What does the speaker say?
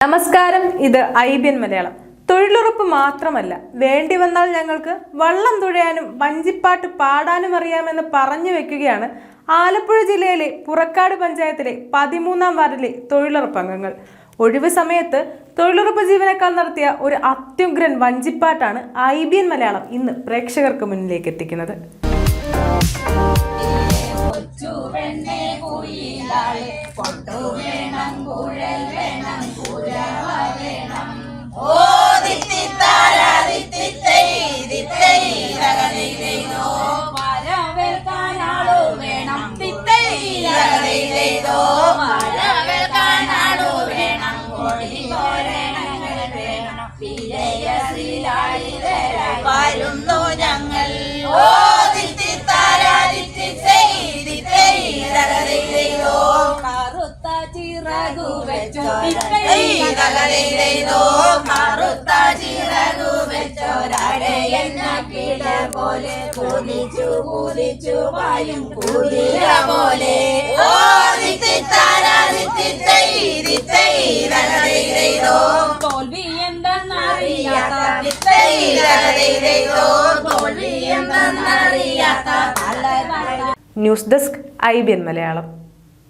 നമസ്കാരം ഇത് I B N Malayalam. തൊഴിലുറപ്പ് മാത്രമല്ല വേണ്ടി വന്നാൽ ഞങ്ങൾക്ക് വള്ളം തുഴയാനും വഞ്ചിപ്പാട്ട് പാടാനും അറിയാമെന്ന് പറഞ്ഞു വെക്കുകയാണ് ആലപ്പുഴ ജില്ലയിലെ പുറക്കാട് പഞ്ചായത്തിലെ പതിമൂന്നാം വാർഡിലെ തൊഴിലുറപ്പ് അംഗങ്ങൾ. ഒഴിവ് സമയത്ത് തൊഴിലുറപ്പ് ജീവനക്കാർ നടത്തിയ ഒരു അത്യുഗ്രൻ വഞ്ചിപ്പാട്ടാണ് ഐ ബി എൻ മലയാളം ഇന്ന് പ്രേക്ഷകർക്ക് മുന്നിലേക്ക് എത്തിക്കുന്നത്. കുയിലാളെ കൊണ്ടുവേണം കുഴൽ വേണം വരുന്നു ഞങ്ങൾ. കറുത്ത ചിറകു വെച്ചു. തകരയിലോ കറുത്ത ചിറകു എന്ന കിട പോലെ കുതിച്ചു കുതിച്ചു വായും കുതിര പോലെ. ഓ news desk I B N Malayalam